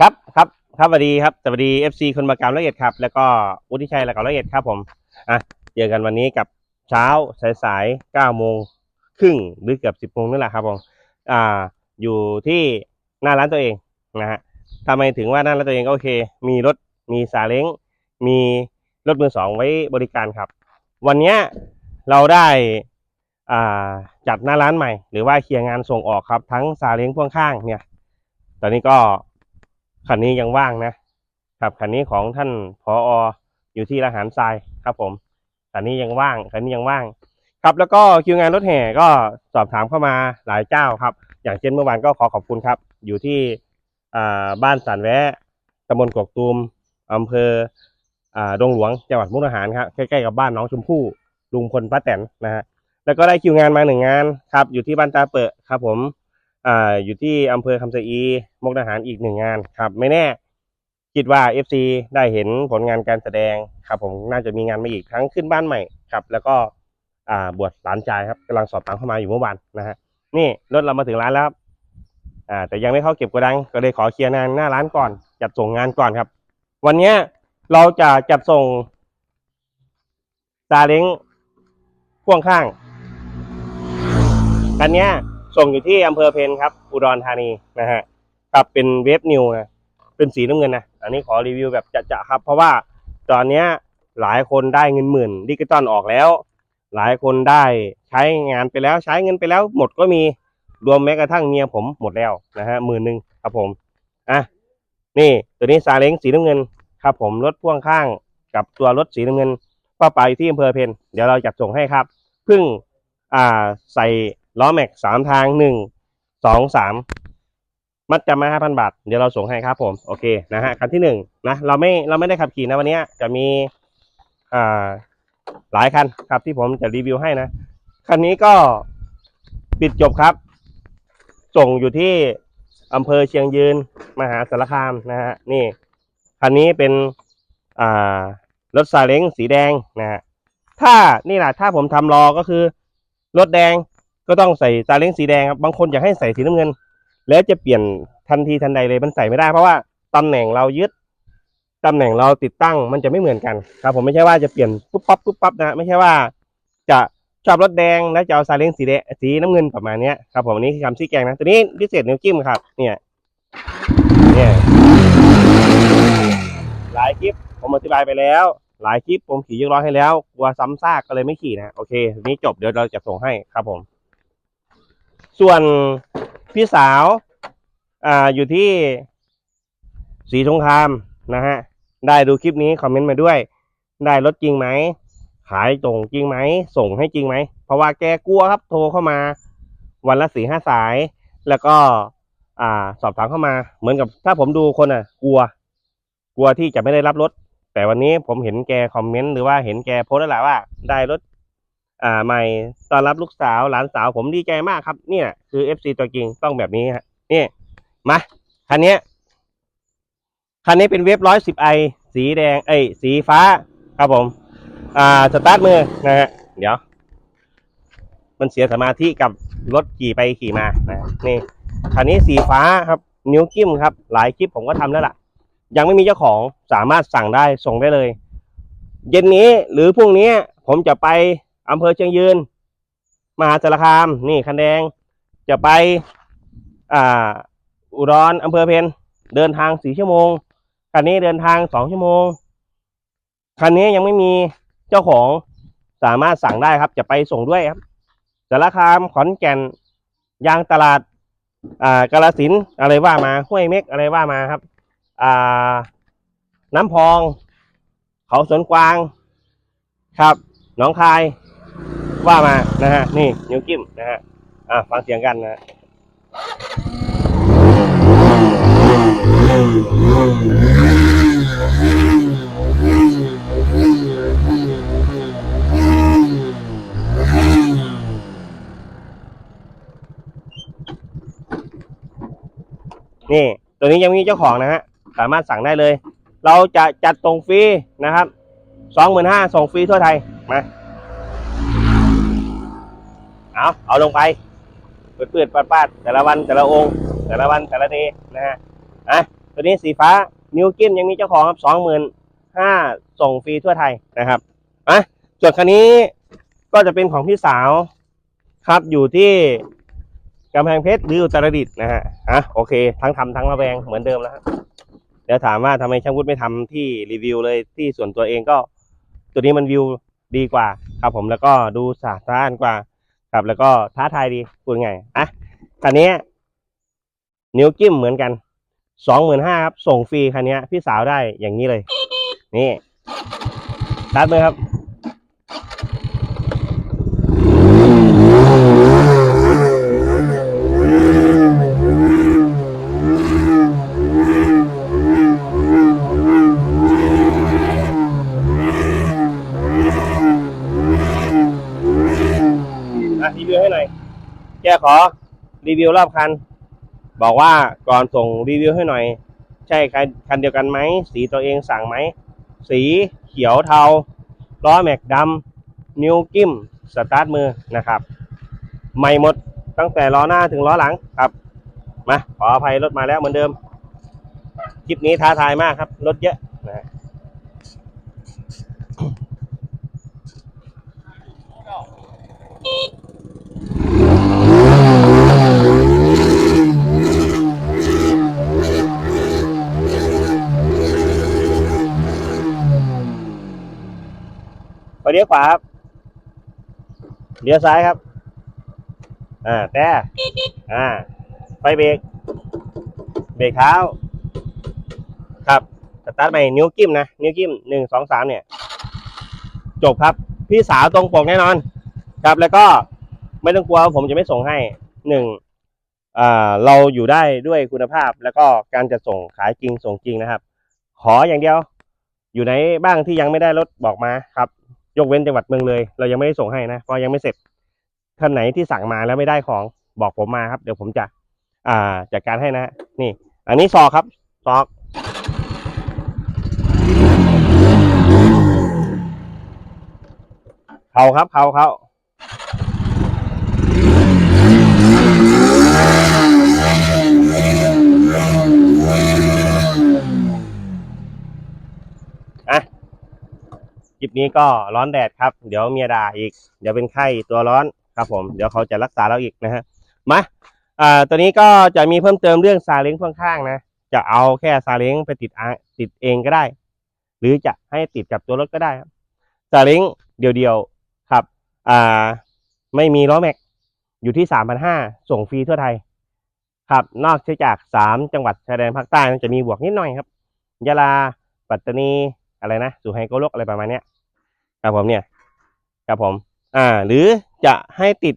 ครับครับครับสวัสดีครับสวัสดี FC คนมากรรมละเอียดครับ แล้วก็วุฒิชัยละกรรมละเอียดครับผมอะเจอกันวันนี้กับเช้าสายสายเก้าโมงครึ่งหรือเกือบสิบโมงนี่แหละครับผมอ่าอยู่ที่หน้าร้านตัวเองนะฮะทำไมถึงว่าหน้าร้านตัวเองก็โอเค มีรถมีซาเล้งมีรถมือสองไว้บริการครับ วันนี้เราได้อ่าจัดหน้าร้านใหม่ หรือว่าเคลียร์งานส่งออกครับ ทั้งซาเล้งพ่วงข้างเนี่ย ตอนนี้ก็ คันนี้ยังว่างนะครับคันนี้ของท่านผออยู่ที่ละหารทรายครับผมคันนี้ยังว่างคันนี้ยังว่าง ครับแล้วก็คิวงานรถแห่ก็สอบถามเข้ามาหลายเจ้าครับ อย่างเช่นเมื่อวานก็ขอขอบคุณครับ อยู่ที่บ้านสันแวะตำบลกกตูมอำเภอดงหลวงจังหวัดมุกดาหารครับใกล้ๆกับบ้านน้องชมพู่ลุงพลป้าแตนนะฮะแล้วก็ได้คิวงานมาหนึ่งงานครับ อยู่ที่บ้านตาเปอะครับผม อ่าอยู่ที่อำเภอคำสะอีมกดาหารอีกหนึ่งงานครับ ไม่แน่ คิดว่า FC ได้เห็นผลงานการแสดงครับผมน่าจะมีงานมาอีกทั้งขึ้นบ้านใหม่ครับ แล้วก็อ่าบวชหลานชายครับกำลังสอบถามเข้ามาอยู่เมื่อวานนะฮะนี่รถเรามาถึงร้านแล้วครับอ่าแต่ยังไม่เข้าเก็บกระดัง ก็เลยขอเคลียร์งานหน้าร้านก่อน จัดส่งงานก่อนครับ วันนี้เราจะจัดส่งซาเล้งพ่วงข้างคันเนี้ย ส่งอยู่ที่อำเภอเพนครับ อุดรธานีนะฮะครับเป็นเวฟนิวนะเป็นสีน้ำเงินนะอันนี้ขอรีวิวแบบจะๆครับ เพราะว่าตอนเนี้ยหลายคนได้เงินหมื่นดิจิตอลออกแล้ว หลายคนได้ใช้งานไปแล้วใช้เงินไปแล้วหมดก็มีรวมแม้กระทั่งเมียผมหมดแล้วนะฮะหมื่นหนึ่งครับผมอะนี่ตัวนี้ซาเล้งสีน้ำเงินครับ ผมรถพ่วงข้างกับตัวรถสีน้ำเงินป้าไปที่อำเภอเพนเดี๋ยวเราจัดส่งให้ครับเพิ่งอ่าใส่ ล้อแม็กสามทางหนึ่งสองสามมัดจำมาห้าพันบาท เดี๋ยวเราส่งให้ครับผมโอเคนะฮะคันที่หนึ่งนะเราไม่เราไม่ได้ขับขี่นะวันนี้จะมีอ่าหลายคันครับที่ผมจะรีวิวให้นะคันนี้ก็ปิดจบครับ ส่งอยู่ที่อำเภอเชียงยืน มหาสารคามนะฮะนี่คันนี้เป็นอ่ารถซาเล้งสีแดงนะฮะถ้านี่แหละถ้าผมทำรอก็คือ รถแดง ก็ต้องใส่ซาเล้งสีแดงครับบางคนอยากให้ใส่สีน้ำเงิน แล้วจะเปลี่ยนทันทีทันใดเลยมันใส่ไม่ได้เพราะว่าตำแหน่งเรายึดตำแหน่งเราติดตั้งมันจะไม่เหมือนกันครับ ผมไม่ใช่ว่าจะเปลี่ยนปุ๊บปั๊บปุ๊บปั๊บนะไม่ใช่ว่าจะชอบรถแดงแล้วจะเอาซาเล้งสีแดงสีน้ำเงินประมาณเนี้ยครับผมอันนี้คือคำชี้แจงนะตัวนี้พิเศษนิ้วจิ้มครับ เนี่ยเนี่ยหลายคลิปผมอธิบายไปแล้ว หลายคลิปผมขี่ยกล้อให้แล้วกลัวซ้ำซากก็เลยไม่ขี่นะโอเคทีนี้จบเดี๋ยวเราจะส่งให้ครับผม ส่วนพี่สาวอ่าอยู่ที่สีสงครามนะฮะ ได้ดูคลิปนี้คอมเมนต์มาด้วย ได้รถจริงไหม ขายตรงจริงไหม ส่งให้จริงไหม เพราะว่าแกกลัวครับ โทรเข้ามาวันละสี่ห้าสาย แล้วก็อ่าสอบถามเข้ามา เหมือนกับถ้าผมดูคนอะ กลัว กลัวที่จะไม่ได้รับรถ แต่วันนี้ผมเห็นแกคอมเมนต์หรือว่าเห็นแกโพสต์แล้วแหละว่า ได้รถ อ่าใหม่ตอนรับลูกสาวหลานสาวผมดีใจมากครับเนี่ยคือเอฟซีตัวจริงต้องแบบนี้ฮะนี่มาคันนี้คันนี้เป็นเวฟร้อยสิบไอสีแดงเอ้ยสีฟ้าครับผม อ่าสตาร์ทมือนะฮะเดี๋ยว มันเสียสมาธิกับรถขี่ไปขี่มานะนี่คันนี้สีฟ้าครับ นิ้วกิ้มครับ หลายคลิปผมก็ทำแล้วล่ะ ยังไม่มีเจ้าของสามารถสั่งได้ส่งได้เลย เย็นนี้หรือพรุ่งนี้ผมจะไป อำเภอเชียงยืน มหาสารคาม นี่คันแดง จะไป อ่า อุดรอำเภอเพนเดินทางสี่ชั่วโมง คันนี้เดินทางสองชั่วโมง คันนี้ยังไม่มีเจ้าของสามารถสั่งได้ครับ จะไปส่งด้วยครับสารคามขอนแก่น ยางตลาด อ่ากาลสินอะไรว่ามาห้วยเม็กอะไรว่ามาครับ อ่า น้ำพอง เขาสวนกวาง ครับ หนองคาย ว่ามานะฮะนี่นิ้วกิ้มนะฮะอ่าฟังเสียงกันนะฮะนี่ ตัวนี้ยังมีเจ้าของนะฮะ สามารถสั่งได้เลย เราจะจัดส่งฟรีนะครับสองหมื่นห้าส่งฟรีทั่วไทย มา เอาเอาลงไปเปืดๆปาดๆแต่ละวันแต่ละองค์ แต่ละวันแต่ละทีนะฮะอะตัวนี้สีฟ้านิวกิมยังมีเจ้าของครับสองหมื่นห้าส่งฟรีทั่วไทยนะครับอะส่วนคันนี้ก็จะเป็นของพี่สาวครับอยู่ที่กำแพงเพชรหรืออุตรดิตถ์นะฮะอะโอเค ทั้งทำทั้งระแวงเหมือนเดิมแล้วครับเดี๋ยวถามว่าทำไมช่างวุฒิไม่ทำที่รีวิวเลยที่ส่วนตัวเองก็ ตัวนี้มันวิวดีกว่าครับผมแล้วก็ดูสะอาดกว่า ครับ แล้วก็ท้าทายดีพูดไงอะคันนี้ นิ้วกิ้มเหมือนกันสองหมื่นห้าครับ ส่งฟรีคันนี้พี่สาวได้อย่างนี้เลย นี่ตัดมือครับ อะรี วิวให้หน่อยแกขอรีวิวรอบคัน บอกว่าก่อนส่งรีวิวให้หน่อย ใช่คันคันเดียวกันไหมสีตัวเองสั่งไหมสีเขียวเทาล้อแม็กดำนิ้วกิ้มสตาร์ทมือนะครับ ใหม่หมดตั้งแต่ล้อหน้าถึงล้อหลังครับมาขออภัยรถมาแล้วเหมือนเดิมคลิปนี้ท้าทายมากครับรถเยอะนะฮะ ไปเลี้ ยวขวาครับเลี้ยวซ้ายครับ อ่า แต่ อ่า ไฟเบรก เบรกเท้า ครับ สตาร์ทใหม่นิ้วกิ้มนะ นิ้วกิ้มหนึ่งสองสามเนี่ย จบครับ พี่สาวตรงปกแน่นอน ครับ แล้วก็ไม่ต้องกลัวผมจะไม่ส่งให้หนึ่งอ่า เราอยู่ได้ด้วยคุณภาพ แล้วก็การจะส่งขายจริงส่งจริงนะครับ ขออย่างเดียว อยู่ไหนบ้างที่ยังไม่ได้รถบอกมาครับ ยกเว้นจังหวัดเมืองเลย เรายังไม่ได้ส่งให้นะเพราะยังไม่เสร็จท่านไหนที่สั่งมาแล้วไม่ได้ของบอกผมมาครับ เดี๋ยวผมจะ อ่าจัดการให้นะ นี่ อันนี้ซอกครับซอกเขาครับเขาเขาอะ คลิปนี้ก็ร้อนแดดครับ เดี๋ยวเมียด่าอีก เดี๋ยวเป็นไข้ตัวร้อนครับผม เดี๋ยวเขาจะรักษาเราอีกนะฮะ มาอ่าตัวนี้ก็จะมีเพิ่มเติมเรื่องซาเล้งพ่วงข้างนะ จะเอาแค่ซาเล้งไปติดติดเองก็ได้ หรือจะให้ติดกับตัวรถก็ได้ครับซาเล้งเดียวๆครับอ่าไม่มีล้อแม็ก อยู่ที่สามพันห้าส่งฟรีทั่วไทย ครับ นอกจากสามจังหวัดชายแดนภาคใต้จะมีบวกนิดหน่อยครับ ยะลา ปัตตานี อะไรนะสุไหงโกโลกอะไรประมาณเนี้ยครับผมเนี่ยครับผมอ่าหรือจะให้ติด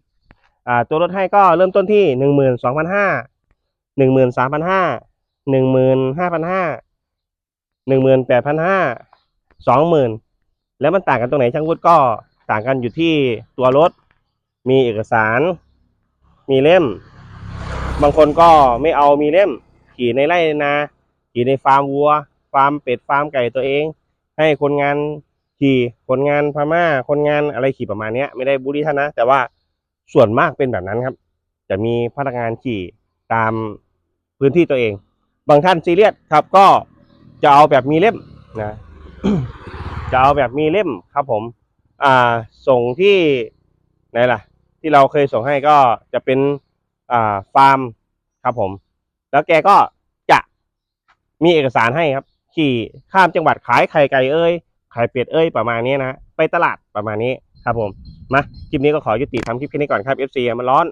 อ่าตัวรถให้ก็เริ่มต้นที่หนึ่งหมื่นสองพันห้าหนึ่งหมื่นสามพันห้าหนึ่งหมื่นห้าพันห้าหนึ่งหมื่นแปดพันห้าสองหมื่นแล้วมันต่างกันตรงไหนช่างวุฒิก็ต่างกันอยู่ที่ตัวรถ มีเอกสาร มีเล่ม บางคนก็ไม่เอามีเล่ม ขี่ในไร่นา ขี่ในฟาร์มวัว ฟาร์มเป็ด ฟาร์มไก่ตัวเอง ให้คนงานขี่คนงานพม่า คนงานอะไรขี่ประมาณนี้ไม่ได้บูลลี่ท่านนะ แต่ว่าส่วนมากเป็นแบบนั้นครับ จะมีพนักงานขี่ตามพื้นที่ตัวเอง บางท่านซีเรียสครับ ก็จะเอาแบบมีเล่มนะจะเอาแบบมีเล่มครับผม อ่าส่งที่ไหนล่ะ ที่เราเคยส่งให้ก็จะเป็นอ่าฟาร์มครับผม แล้วแกก็จะมีเอกสารให้ครับ ขี่ข้ามจังหวัดขายไข่ไก่เอ้ยไข่เป็ดเอ้ยประมาณนี้นะไปตลาดประมาณนี้ครับผมมาคลิปนี้ก็ขอยุติทำคลิปแค่นี้ก่อนครับ FC มันร้อน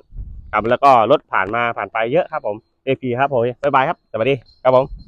ครับแล้วก็รถผ่านมาผ่านไปเยอะครับผม AP ครับผมบ๊ายบายครับสวัสดีครับผม